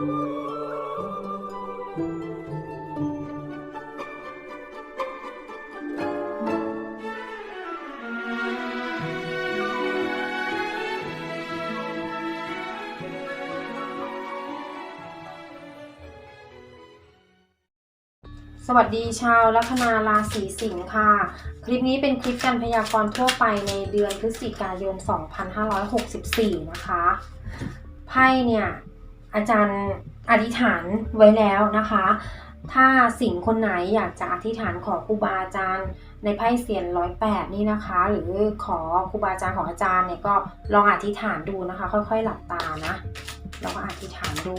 สวัสดีชาวลัคนาราศีสิงค์ค่ะ คลิปนี้เป็นคลิปการพยากรณ์ทั่วไปในเดือนพฤศจิกายน 2564 นะคะ ไพ่เนี่ย อาจารย์อธิษฐานไว้แล้วนะคะ ถ้าสิงคนไหนอยากจะอธิษฐานขอครูบาอาจารย์ ในไพ่เสียนร้อยแปดนี่นะคะ หรือขอครูบาอาจารย์ของอาจารย์เนี่ยก็ลองอธิษฐานดูนะคะ ค่อยๆหลับตานะแล้วก็อธิษฐานดู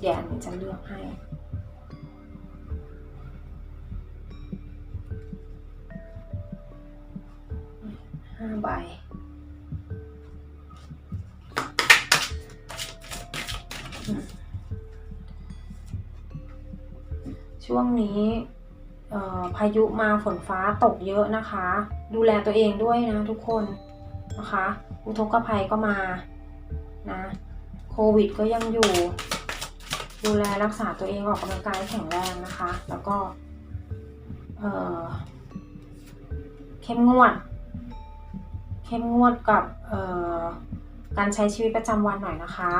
เดี๋ยวนจะเลือกให้ ห้าใบ ช่วงนี้พายุมาฝนฟ้าตกเยอะนะคะ ดูแลตัวเองด้วยนะทุกคนนะคะ อุทกภัยก็มานะโควิดก็ยังอยู่ ดูแลรักษาตัวเองออกกำลังกายให้แข็งแรงนะคะ แล้วก็เเข้มงวด เข้มงวดกับการใช้ชีวิตประจำวันหน่อยนะคะ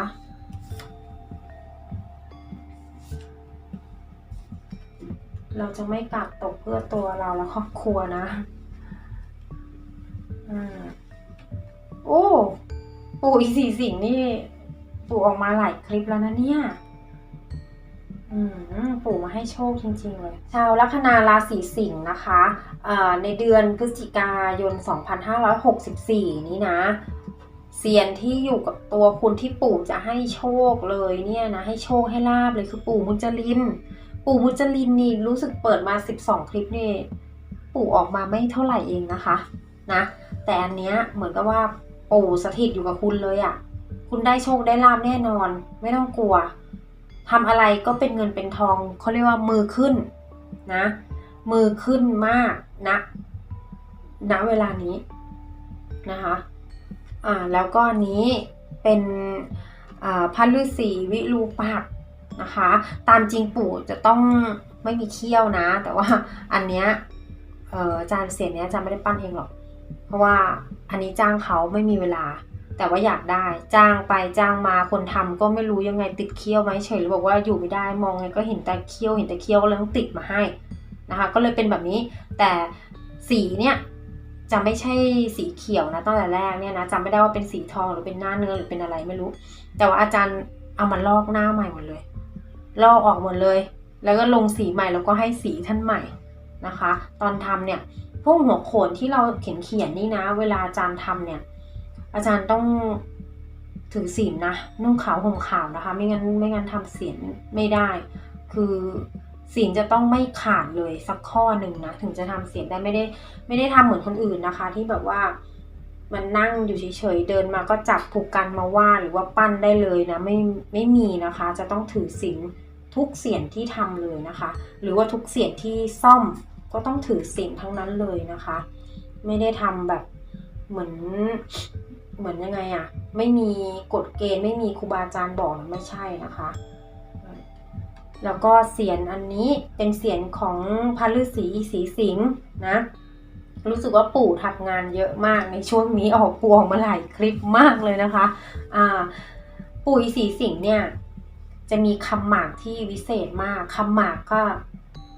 เราจะไม่กัดตกเพื่อตัวเราและครอบครัวนะอ่าโอ้ปู่อีสี่สิ่งนี่ปู่ออกมาหลายคลิปแล้วนะเนี่ย อืมปู่มาให้โชคจริงๆเลย ชาวลัคนาราศีสิงห์นะคะอ่าในเดือนพฤศจิกายน 2564 นี้นะเซียนที่อยู่กับตัวคุณที่ปู่จะให้โชคเลยเนี่ยนะให้โชคให้ลาบเลยคือปู่มุจลิน ปู่มุจลินนี่รู้สึกเปิดมา 12 คลิปนี่ ปู่ออกมาไม่เท่าไหร่เองนะคะนะแต่อันเนี้ยเหมือนกับว่าปู่สถิตอยู่กับคุณเลยอะ่ะ คุณได้โชคได้ลาบแน่นอน ไม่ต้องกลัวทำอะไรก็เป็นเงินเป็นทองเขาเรียกว่ามือขึ้นนะ มือขึ้นมากนะณเวลานี้นะคะอ่าแล้วก็อันนี้เป็นพันฤาษีวิรูปักษ นะคะ ตามจริงปู่จะต้องไม่มีเขี้ยวนะ แต่ว่าอันเนี้ยเอออาจารย์เสียนเนี้ยอาจารย์ไม่ได้ปั้นเองหรอก เพราะว่าอันนี้จ้างเขาไม่มีเวลา แต่ว่าอยากได้จ้างไปจ้างมาคนทำก็ไม่รู้ยังไงติดเคี้ยวไหมเฉยหรือบอกว่าอยู่ไม่ได้มองไงก็เห็นแต่เคี้ยวเห็นแต่เคี้ยวก็เลยต้องติดมาให้นะคะ ก็เลยเป็นแบบนี้แต่สีเนี่ยจะไม่ใช่สีเขียวนะตั้งแต่แรกเนี่ยนะจำไม่ได้ว่าเป็นสีทองหรือเป็นหน้าเนื้อหรือเป็นอะไรไม่รู้ แต่ว่าอาจารย์เอามาลอกหน้าใหม่หมดเลย ลอกออกหมดเลย แล้วก็ลงสีใหม่แล้วก็ให้สีท่านใหม่นะคะ ตอนทำเนี่ยพวกหัวโขนที่เราเขียนเขียนๆนี่นะ เวลาอาจารย์ทำเนี่ย อาจารย์ต้องถือศีลนะนุ่งขาวห่มขาวนะคะ ไม่งั้นไม่งั้นทำศีลไม่ได้ คือศีลจะต้องไม่ขาดเลยสักข้อหนึ่งนะถึงจะทำศีลได้ไม่ได้ไม่ได้ทำเหมือนคนอื่นนะคะ ที่แบบว่ามันนั่งอยู่เฉยๆเดินมาก็จับผูกกันมาว่าดหรือว่าปั้นได้เลยนะไม่ไม่มีนะคะ จะต้องถือศีล ทุกเสียงที่ทำเลยนะคะ หรือว่าทุกเสียงที่ซ่อมก็ต้องถือศีลทั้งนั้นเลยนะคะ ไม่ได้ทำแบบเหมือนเหมือนยังไงอะไม่มีกฎเกณฑ์ไม่มีครูบาอาจารย์บอกไม่ใช่นะคะ แล้วก็เสียนอันนี้เป็นเสียนของพระฤาษีสีสิงห์นะรู้สึกว่าปู่ทำงานเยอะมากในช่วงนี้ออกปวงมาหลายคลิปมากเลยนะคะ อ่า ปู่อีสีสิงห์เนี่ย จะมีคำหมากที่วิเศษมากคำหมากก็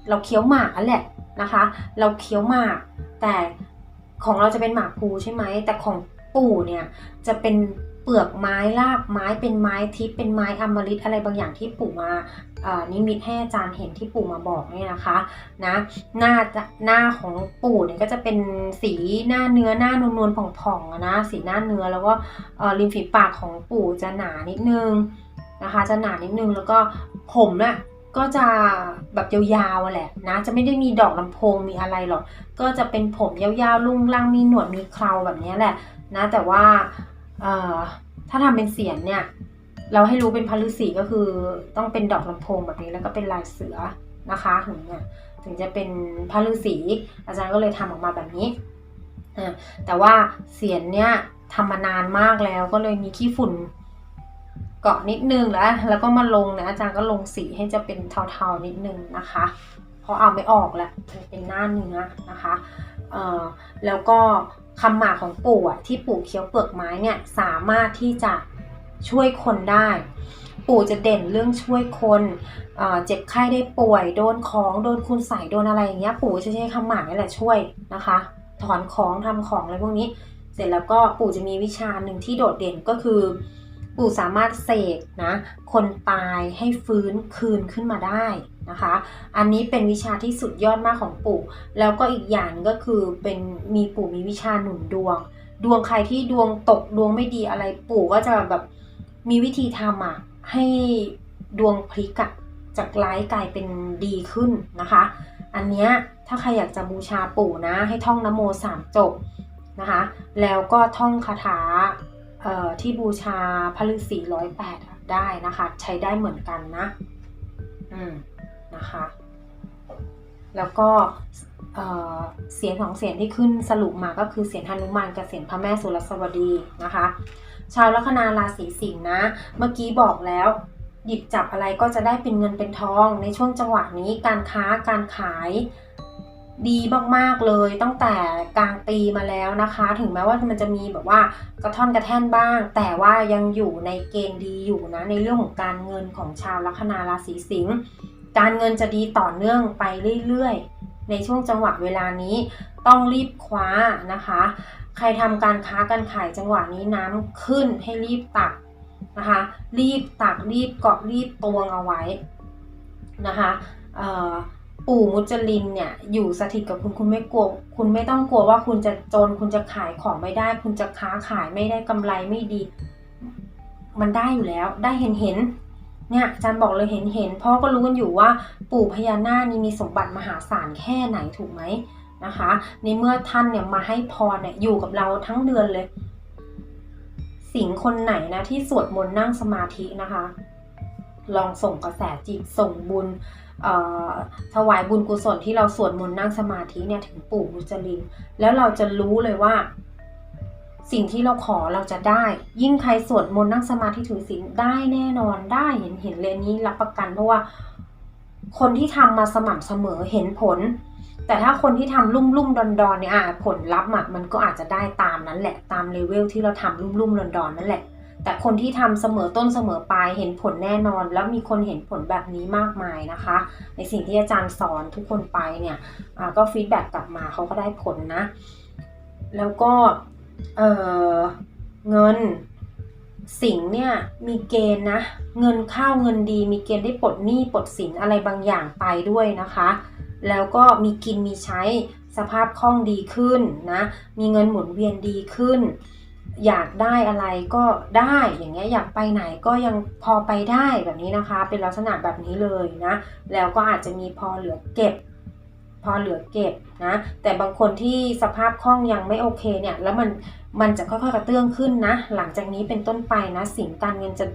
เราเคี้ยวหมากนั่นแหละนะคะ เราเคี้ยวหมาก แต่ของเราจะเป็นหมากภูใช่ไหมแต่ของปู่เนี่ยจะเป็นเปลือกไม้รากไม้เป็นไม้ทิพย์เป็นไม้อมฤตอะไรบางอย่างที่ปู่มาอนิมิตให้อาจารย์เห็นที่ปู่มาบอกเนี่ยนะคะนะหน้าจะหน้าของปู่เนี่ยก็จะเป็นสีหน้าเนื้อหน้านวลๆผ่องๆนะสีหน้าเนื้อแล้วก็ริมฝีปากของปู่จะหนานิดนึง นะคะ จะหนานิดนึงแล้วก็ผมน่ะก็จะแบบยาวๆแหละนะ จะไม่ได้มีดอกลำโพงมีอะไรหรอก ก็จะเป็นผมยาวๆลุ่งล่างมีหนวดมีเคราแบบนี้แหละนะ แต่ว่าเอ่อถ้าทำเป็นเสียงเนี่ย เราให้รู้เป็นพระฤาษีก็คือต้องเป็นดอกลำโพงแบบนี้แล้วก็เป็นลายเสือนะคะถึงเนี่ยถึงจะเป็นพระฤาษีอาจารย์ก็เลยทำออกมาแบบนี้ แต่ว่าเสียงเนี่ยทำมานานมากแล้วก็เลยมีขี้ฝุ่น เกาะนิดนึงแล้วแล้วก็มาลงนะอาจารย์ก็ลงสีให้จะเป็นเทาๆนิดนึงนะคะ เพราะเอาไม่ออกแล้วมันเป็นหน้าเนื้อนะคะเอ่อแล้วก็คำหมากของปู่อะที่ปู่เคี้ยวเปลือกไม้เนี่ยสามารถที่จะช่วยคนได้ ปู่จะเด่นเรื่องช่วยคนเเจ็บไข้ได้ป่วย โดนของโดนคุณใส่โดนอะไรอย่างเงี้ยปู่จะใช้คำหมากนี่แหละช่วยนะคะ ถอนของทำของอะไรพวกนี้ เสร็จแล้วก็ปู่จะมีวิชาหนึ่งที่โดดเด่นก็คือ ปู่สามารถเสกนะคนตายให้ฟื้นคืนขึ้นมาได้นะคะ อันนี้เป็นวิชาที่สุดยอดมากของปู่ แล้วก็อีกอย่างก็คือเป็นมีปู่มีวิชาหนุนดวง ดวงใครที่ดวงตกดวงไม่ดีอะไรปู่ก็จะแบบมีวิธีทำอะให้ดวงพลิกอะจากร้ายกลายเป็นดีขึ้นนะคะ อันเนี้ยถ้าใครอยากจะบูชาปู่นะให้ท่องนโมสามจบนะคะ แล้วก็ท่องคาถา ที่บูชาพระฤาษีร้อยแปดได้นะคะ ใช้ได้เหมือนกันนะ อืมนะคะ แล้วก็เอ่อเสียงของเสียงที่ขึ้นสรุปมาก็คือเสียงฮนุมานกับเสียงพระแม่สุรสวดีนะคะ ชาวลัคนาราศีสิงห์นะ เมื่อกี้บอกแล้ว หยิบจับอะไรก็จะได้เป็นเงินเป็นทอง ในช่วงจังหวะนี้การค้าการขาย ดีมากๆเลยตั้งแต่กลางปีมาแล้วนะคะ ถึงแม้ว่ามันจะมีแบบว่ากระท่อนกระแท่นบ้าง แต่ว่ายังอยู่ในเกณฑ์ดีอยู่นะในเรื่องของการเงินของชาวลัคนาราศีสิงห์การเงินจะดีต่อเนื่องไปเรื่อยๆ ในช่วงจังหวะเวลานี้ต้องรีบคว้านะคะ ใครทำการค้าการขายจังหวะนี้น้ำขึ้นให้รีบตักนะคะ รีบตักรีบเกาะรีบตวงเอาไว้นะคะเอ่อ ปู่มุจลินเนี่ยอยู่สถิตกับคุณคุณไม่กลัว คุณไม่ต้องกลัวว่าคุณจะจน คุณจะขายของไม่ได้ คุณจะค้าขายไม่ได้กำไรไม่ดี มันได้อยู่แล้ว ได้เห็นเห็นเนี่ยอาจารย์บอกเลยเห็นเห็นเพราะก็รู้กันอยู่ว่าปู่พญานาคนี่มีสมบัติมหาศาลแค่ไหนถูกไหมนะคะ ในเมื่อท่านเนี่ยมาให้พรเนี่ยอยู่กับเราทั้งเดือนเลย สิงคนไหนนะที่สวดมนต์นั่งสมาธินะคะ ลองส่งกระแสจิตส่งบุญ ถวายบุญกุศลที่เราสวดมนต์นั่งสมาธิเนี่ยถึงปู่มุจลิน แล้วเราจะรู้เลยว่า สิ่งที่เราขอเราจะได้ ยิ่งใครสวดมนต์นั่งสมาธิถือศีลได้แน่นอนได้เห็นเห็นเลยนี้รับประกันเพราะว่า คนที่ทำมาสม่ำเสมอเห็นผล แต่ถ้าคนที่ทำลุ่มลุ่มดอนดอนเนี่ยอะผลลัพธ์มันก็อาจจะได้ตามนั้นแหละตามเลเวลที่เราทำลุ่มลุ่มดอนดอนนั่นแหละ แต่คนที่ทำเสมอต้นเสมอปลายเห็นผลแน่นอน แล้วมีคนเห็นผลแบบนี้มากมายนะคะ ในสิ่งที่อาจารย์สอนทุกคนไปเนี่ยก็ฟีดแบ็กกลับมาเขาก็ได้ผลนะ แล้วก็เเงินสิงเนี่ยมีเกณฑ์นะเงินเข้าเงินดี มีเกณฑ์ได้ปลดหนี้ปลดสินอะไรบางอย่างไปด้วยนะคะ แล้วก็มีกินมีใช้สภาพคล่องดีขึ้นนะมีเงินหมุนเวียนดีขึ้น อยากได้อะไรก็ได้อย่างเงี้ยอยากไปไหนก็ยังพอไปได้แบบนี้นะคะ เป็นลักษณะแบบนี้เลยนะแล้วก็อาจจะมีพอเหลือเก็บ พอเหลือเก็บนะแต่บางคนที่สภาพคล่องยังไม่โอเคเนี่ยแล้วมันมันจะค่อยๆกระเตื้องขึ้นนะ หลังจากนี้เป็นต้นไปนะสิ่งการเงินจะ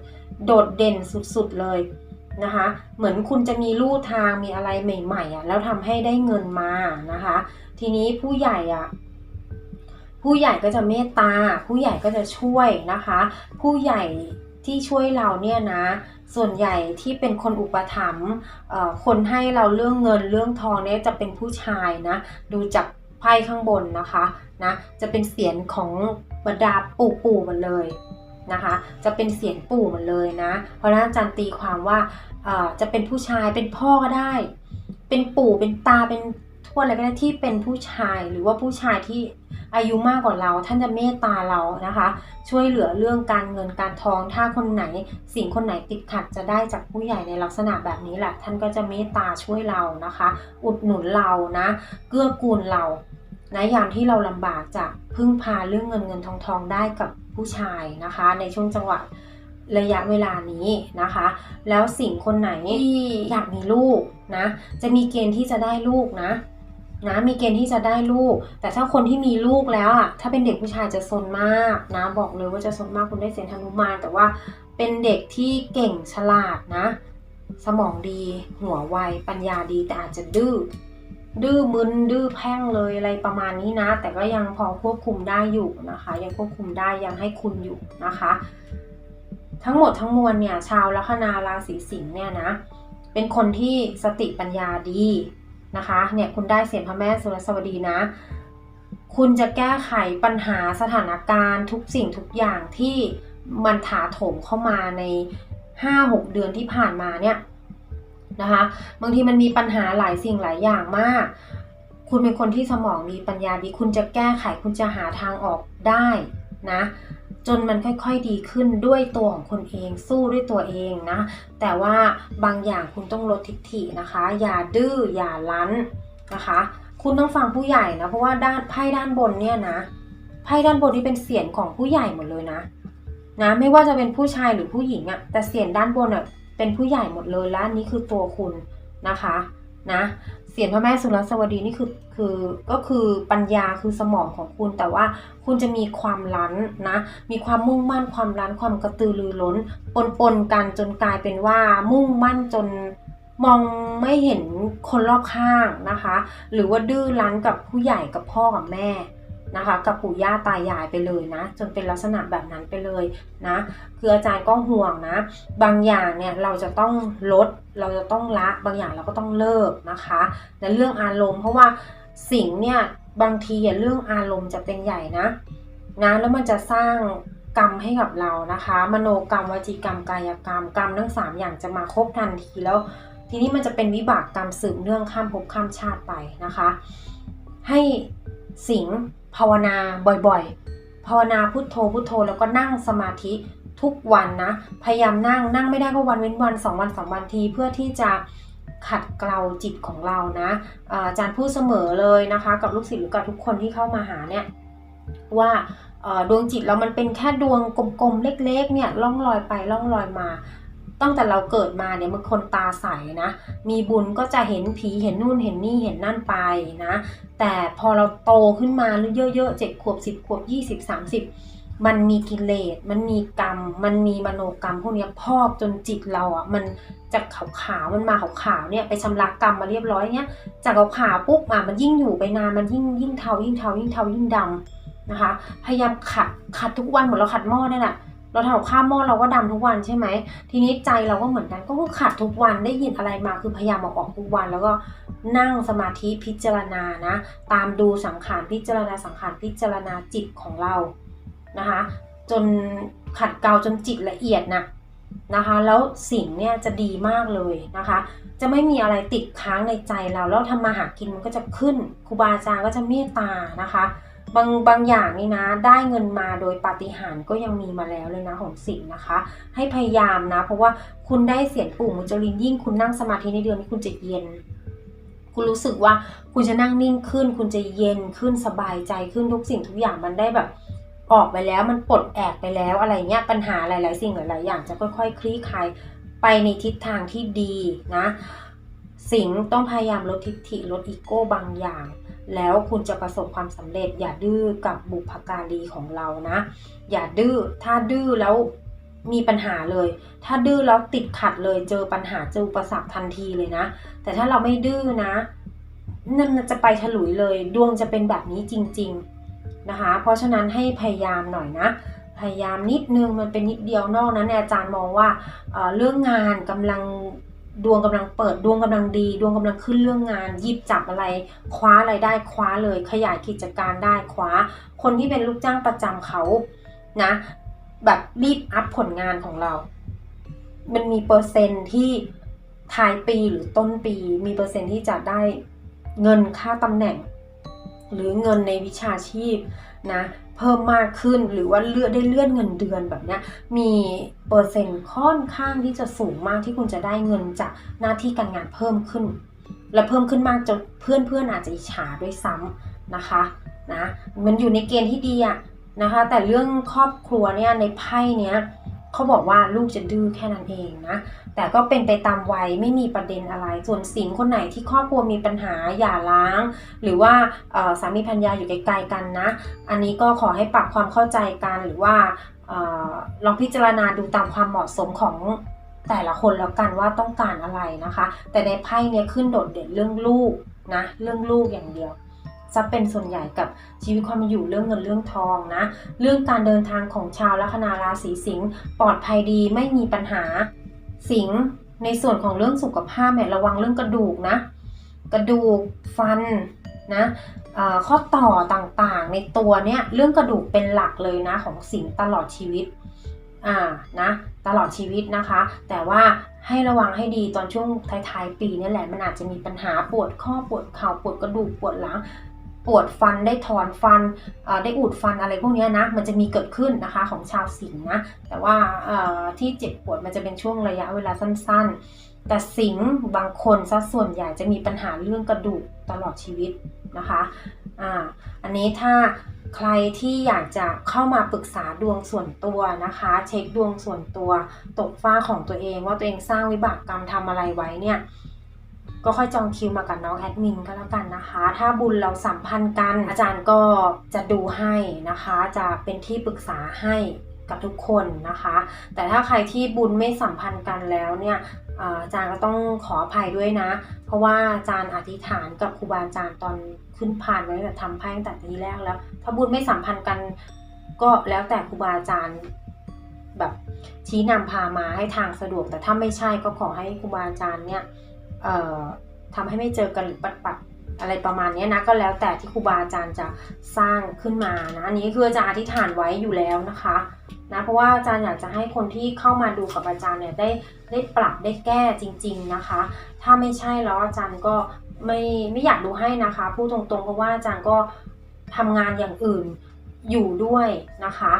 โดดเด่นสุดๆเลยนะคะ เหมือนคุณจะมีลู่ทางมีอะไรใหม่ๆอะแล้วทำให้ได้เงินมานะคะ ทีนี้ผู้ใหญ่อะ ผู้ใหญ่ก็จะเมตตา ผู้ใหญ่ก็จะช่วยนะคะ ผู้ใหญ่ที่ช่วยเราเนี่ยนะ ส่วนใหญ่ที่เป็นคนอุปถัมภ์คนให้เราเรื่องเงินเรื่องทองเนี่ยจะเป็นผู้ชายนะ ดูจากไพ่ข้างบนนะคะนะ จะเป็นเสียงของบรรดาปู่ปู่ๆหมดเลยนะคะ จะเป็นเสียงปู่หมดเลยนะ เพราะนั้นอาจารย์ตีความว่าจะเป็นผู้ชายเป็นพ่อก็ได้ เป็นปู่เป็นตาเป็น ทวดอะไรก็ได้ที่เป็นผู้ชายหรือว่าผู้ชายที่อายุมากกว่าเรา ท่านจะเมตตาเรานะคะ ช่วยเหลือเรื่องการเงินการทอง ถ้าคนไหนสิ่งคนไหนติดขัดจะได้จากผู้ใหญ่ในลักษณะแบบนี้แหละ ท่านก็จะเมตตาช่วยเรานะคะ อุดหนุนเรานะเกื้อกูลเรานะยามที่เราลำบากจะพึ่งพาเรื่องเงินเงินทองทองได้กับผู้ชายนะคะ ในช่วงจังหวะระยะเวลานี้นะคะ แล้วสิ่งคนไหนที่อยากมีลูกนะ จะมีเกณฑ์ที่จะได้ลูกนะ นะมีเกณฑ์ที่จะได้ลูก แต่ถ้าคนที่มีลูกแล้วอะถ้าเป็นเด็กผู้ชายจะซนมากนะบอกเลยว่าจะซนมากคุณได้เสียงธนุมานแต่ว่าเป็นเด็กที่เก่งฉลาดนะ สมองดีหัวไวปัญญาดีแต่อาจจะดื้อดื้อมึนดื้อแพ่งเลยอะไรประมาณนี้นะ แต่ก็ยังพอควบคุมได้อยู่นะคะ ยังควบคุมได้ยังให้คุณอยู่นะคะ ทั้งหมดทั้งมวลเนี่ยชาวลัคนาราศีสิงห์เนี่ยนะเป็นคนที่สติปัญญาดี นะคะเนี่ยคุณได้เสียงพระแม่สุรสวดีนะ คุณจะแก้ไขปัญหาสถานการณ์ทุกสิ่งทุกอย่างที่มันถาโถมเข้ามาใน 5-6 เดือนที่ผ่านมาเนี่ยนะคะบางทีมันมีปัญหาหลายสิ่งหลายอย่างมาก คุณเป็นคนที่สมองดีปัญญาดี คุณจะแก้ไขคุณจะหาทางออกได้นะ จนมันค่อยๆดีขึ้นด้วยตัวของคุณเองสู้ด้วยตัวเองนะ แต่ว่าบางอย่างคุณต้องลดทิฐินะคะ อย่าดื้ออย่ารั้นนะคะ คุณต้องฟังผู้ใหญ่นะ เพราะว่าด้านไพ่ด้านบนเนี่ยนะไพ่ด้านบนนี่เป็นเสียงของผู้ใหญ่หมดเลยนะ นะไม่ว่าจะเป็นผู้ชายหรือผู้หญิงอะแต่เสียงด้านบนอะเป็นผู้ใหญ่หมดเลยและอันนี้คือตัวคุณนะคะ นะเสียงพระแม่สุรสวดีนี่คือคือก็คือปัญญาคือสมองของคุณแต่ว่าคุณจะมีความรั้นนะมีความมุ่งมั่นความรั้นความกระตือรือร้นปนปนกันจนกลายเป็นว่ามุ่งมั่นจนมองไม่เห็นคนรอบข้างนะคะ หรือว่าดื้อรั้นกับผู้ใหญ่กับพ่อกับแม่ นะคะ กับปู่ย่าตายายไปเลยนะ จนเป็นลักษณะแบบนั้นไปเลยนะ คืออาจารย์ก็ห่วงนะ บางอย่างเนี่ยเราจะต้องลด เราจะต้องละ บางอย่างเราก็ต้องเลิกนะคะในเรื่องอารมณ์เพราะว่าสิ่งเนี่ยบางทีเรื่องอารมณ์จะเป็นใหญ่นะนะแล้วมันจะสร้างกรรมให้กับเรานะคะ มโนกรรมวจีกรรมกายกรรมกรรมทั้งสามอย่างจะมาครบทันทีแล้ว ทีนี้มันจะเป็นวิบากกรรมสืบเนื่องข้ามภพข้ามชาติไปนะคะ ให้สิง ภาวนาบ่อยๆ ภาวนาพุทโธพุทโธแล้วก็นั่งสมาธิทุกวันนะ พยายามนั่งนั่งไม่ได้ก็วันเว้นวันสองวันสามวันทีเพื่อที่จะขัดเกลาจิตของเรานะอาจารย์พูดเสมอเลยนะคะ กับลูกศิษย์หรือกับทุกคนที่เข้ามาหาเนี่ยว่าดวงจิตเรามันเป็นแค่ดวงกลมๆเล็กๆเนี่ยล่องลอยไปล่องลอยมา ตั้งแต่เราเกิดมาเนี่ยมันคนตาใสนะ มีบุญก็จะเห็นผีเห็นนู่นเห็นนี่เห็นนั่นไปนะ แต่พอเราโตขึ้นมาหรือเยอะๆเจ็ดขวบสิบขวบยี่สิบสามสิบมันมีกิเลส มันมีกรรม มันมีมโนกรรมพวกนี้พอกจนจิตเราอะ มันจากขาวๆมันมาขาวๆเนี่ยไปชำระกรรมมาเรียบร้อยเนี้ย จากขาวๆปุ๊บอะมันยิ่งอยู่ไปนาน มันยิ่งยิ่งเทายิ่งเทายิ่งเทายิ่งดำนะคะ พยายามขัดขัดทุกวันเหมือนเราขัดหม้อนี่แหละ เราทำกับข้าวหม้อเราก็ดำทุกวันใช่ไหม ทีนี้ใจเราก็เหมือนกันก็คือขัดทุกวันได้ยินอะไรมาคือพยายามเอาออกทุกวัน แล้วก็นั่งสมาธิพิจารณานะ ตามดูสังขารพิจารณาสังขารพิจารณาจิตของเรานะคะ จนขัดเกลาจนจิตละเอียดนะนะคะแล้วสิ่งเนี่ยจะดีมากเลยนะคะ จะไม่มีอะไรติดค้างในใจเราแล้วทำมาหากินมันก็จะขึ้นครูบาอาจารย์ก็จะเมตตานะคะ บางบางอย่างนี่นะ ได้เงินมาโดยปาฏิหาริย์ก็ยังมีมาแล้วเลยนะของสิ่งนะคะ ให้พยายามนะ เพราะว่าคุณได้เสียงปู่มุจลินยิ่งคุณนั่งสมาธิในเดือนนี้คุณจะเย็น คุณรู้สึกว่าคุณจะนั่งนิ่งขึ้น คุณจะเย็นขึ้นสบายใจขึ้นทุกสิ่งทุกอย่างมันได้แบบออกไปแล้วมันปลดแอกไปแล้วอะไรเงี้ยปัญหาหลาย ๆ สิ่งหลาย ๆ อย่างจะค่อย ๆ คลี่คลายไปในทิศทางที่ดีนะ สิงต้องพยายามลดทิฐิลดอีโก้บางอย่าง แล้วคุณจะประสบความสำเร็จ อย่าดื้อกับบุพการีของเรานะ อย่าดื้อถ้าดื้อแล้วมีปัญหาเลย ถ้าดื้อแล้วติดขัดเลยเจอปัญหาเจออุปสรรคทันทีเลยนะ แต่ถ้าเราไม่ดื้อนะนั่นจะไปฉลุยเลย ดวงจะเป็นแบบนี้จริง ๆนะคะ เพราะฉะนั้นให้พยายามหน่อยนะ พยายามนิดนึงมันเป็นนิดเดียวนอกนั้นอาจารย์มองว่าเเรื่องงานกำลัง ดวงกำลังเปิดดวงกำลังดี ดวงกำลังขึ้นเรื่องงานหยิบจับอะไร คว้าอะไรได้คว้าเลย ขยายกิจการได้คว้า คนที่เป็นลูกจ้างประจำเขานะ แบบรีบอัพผลงานของเรา มันมีเปอร์เซ็นต์ที่ท้ายปีหรือต้นปี มีเปอร์เซ็นต์ที่จะได้เงินค่าตำแหน่ง หรือเงินในวิชาชีพ นะเพิ่มมากขึ้นหรือว่าเลื่อได้เลื่อนเงินเดือนแบบนี้มีเปอร์เซ็นต์ค่อนข้างที่จะสูงมากที่คุณจะได้เงินจากหน้าที่การงานเพิ่มขึ้น และเพิ่มขึ้นมากจนเพื่อนเพื่อนๆอาจจะอิจฉาด้วยซ้ำนะคะนะมันอยู่ในเกณฑ์ที่ดีอะนะคะ แต่เรื่องครอบครัวเนี่ยในไพ่เนี้ย เขาบอกว่าลูกจะดื้อแค่นั้นเองนะ แต่ก็เป็นไปตามวัยไม่มีประเด็นอะไร ส่วนสิงคนไหนที่ครอบครัวมีปัญหาหย่าร้าง หรือว่าสามีภรรยาอยู่ไกลๆกันนะ อันนี้ก็ขอให้ปรับความเข้าใจกันหรือว่าออลองพิจารณาดูตามความเหมาะสมของแต่ละคนแล้วกันว่าต้องการอะไรนะคะ แต่ในไพ่เนี่ยขึ้นโดดเด่นเรื่องลูกนะ เรื่องลูกอย่างเดียว จะเป็นส่วนใหญ่กับชีวิตความเป็นอยู่เรื่องเงินเรื่องทองนะ เรื่องการเดินทางของชาวลัคนาราศีสิงห์ปลอดภัยดีไม่มีปัญหาสิงห์ในส่วนของเรื่องสุขภาพเนี่ยระวังเรื่องกระดูกนะ กระดูกฟันนะข้อต่อต่างๆ ในตัวเนี่ยเรื่องกระดูกเป็นหลักเลยนะของสิงห์ตลอดชีวิตอ่านะตลอดชีวิตนะคะ แต่ว่าให้ระวังให้ดีตอนช่วงท้ายๆปีนี่แหละมันอาจจะมีปัญหาปวดข้อปวดเข่าปวดกระดูกปวดหลัง ปวดฟันได้ถอนฟันได้อุดฟันอะไรพวกเนี้ยนะมันจะมีเกิดขึ้นนะคะของชาวสิงห์นะแต่ว่าที่เจ็บปวดมันจะเป็นช่วงระยะเวลาสั้น ๆ แต่สิงห์บางคนซะส่วนใหญ่จะมีปัญหาเรื่องกระดูกตลอดชีวิตนะคะอ่าอันนี้ถ้าใครที่อยากจะเข้ามาปรึกษาดวงส่วนตัวนะคะ เช็คดวงส่วนตัวตกฟ้าของตัวเองว่าตัวเองสร้างวิบากกรรมทำอะไรไว้เนี่ย ก็ค่อยจองคิวมากับน้องแอดมินก็แล้วกันนะคะ ถ้าบุญเราสัมพันธ์กัน อาจารย์ก็จะดูให้นะคะ จะเป็นที่ปรึกษาให้กับทุกคนนะคะ แต่ถ้าใครที่บุญไม่สัมพันธ์กันแล้วเนี่ยอาจารย์ก็ต้องขออภัยด้วยนะ เพราะว่าอาจารย์อธิษฐานกับครูบาอาจารย์ตอนขึ้นผ่านไว้ตั้งแต่ทำไพ่ตั้งแต่ทีแรกแล้ว ถ้าบุญไม่สัมพันธ์กันก็แล้วแต่ครูบาอาจารย์แบบชี้นำพามาให้ทางสะดวก แต่ถ้าไม่ใช่ก็ขอให้ครูบาอาจารย์เนี่ย ทำให้ไม่เจอกันหรือปัดปัดอะไรประมาณนี้นะก็แล้วแต่ที่ครูบาอาจารย์จะสร้างขึ้นมานะอันนี้คืออาจารย์อธิษฐานไว้อยู่แล้วนะคะนะเพราะว่าอาจารย์อยากจะให้คนที่เข้ามาดูกับอาจารย์เนี่ยได้ได้ปรับได้แก้จริง ๆนะคะ ถ้าไม่ใช่แล้วอาจารย์ก็ไม่ไม่อยากดูให้นะคะพูดตรงๆเพราะว่าอาจารย์ก็ทำงานอย่างอื่น อยู่ด้วยนะคะ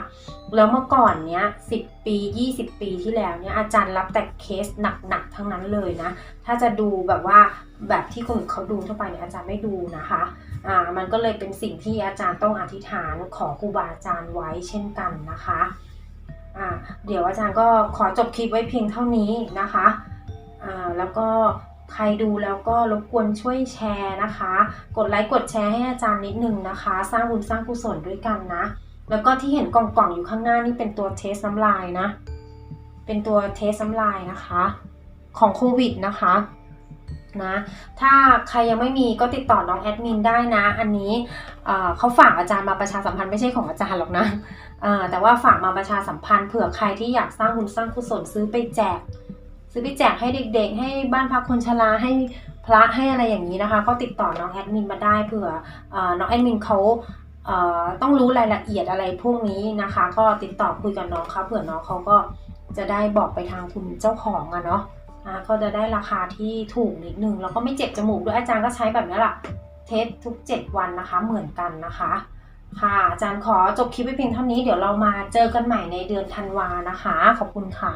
แล้วเมื่อก่อนเนี้ย10 ปี 20 ปีที่แล้วเนี่ยอาจารย์รับแต่เคสหนักๆทั้งนั้นเลยนะ ถ้าจะดูแบบว่าแบบที่คนอื่นเขาดูทั่วไปเนี่ยอาจารย์ไม่ดูนะคะอ่ามันก็เลยเป็นสิ่งที่อาจารย์ต้องอธิษฐานขอครูบาอาจารย์ไว้เช่นกันนะคะอ่าเดี๋ยวอาจารย์ก็ขอจบคลิปไว้เพียงเท่านี้นะคะอ่าแล้วก็ ใครดูแล้วก็รบกวนช่วยแชร์นะคะ กดไลค์กดแชร์ให้อาจารย์นิดนึงนะคะ สร้างบุญสร้างกุศลด้วยกันนะ แล้วก็ที่เห็นกล่องๆอยู่ข้างหน้านี่เป็นตัวเทสน้ำลายนะ เป็นตัวเทสน้ำลายนะคะ ของโควิดนะคะนะถ้าใครยังไม่มีก็ติดต่อน้องแอดมินได้นะ อันนี้เเขาฝากอาจารย์มาประชาสัมพันธ์ไม่ใช่ของอาจารย์หรอกนะแต่ว่าฝากมาประชาสัมพันธ์เผื่อใครที่อยากสร้างบุญสร้างกุศลซื้อไปแจก ซื้อไปแจกให้เด็กๆ ให้บ้านพักคนชราให้พระให้อะไรอย่างนี้นะคะ ก็ติดต่อน้องแอดมินมาได้เผื่ออน้องแอดมินเขาเต้องรู้รายละเอียดอะไรพวกนี้นะคะ ก็ติดต่อคุยกับน้องเขาเผื่อน้องเขาก็จะได้บอกไปทางคุณเจ้าของอะเนาะอะก็จะได้ราคาที่ถูกนิดนึงแล้วก็ไม่เจ็บจมูกด้วยอาจารย์ก็ใช้แบบนี้แหละเทสทุก 7 วันนะคะเหมือนกันนะคะ ค่ะอาจารย์ขอจบคลิปไว้เพียงเท่านี้เดี๋ยวเรามาเจอกันใหม่ในเดือนธันวานะคะ ขอบคุณค่ะ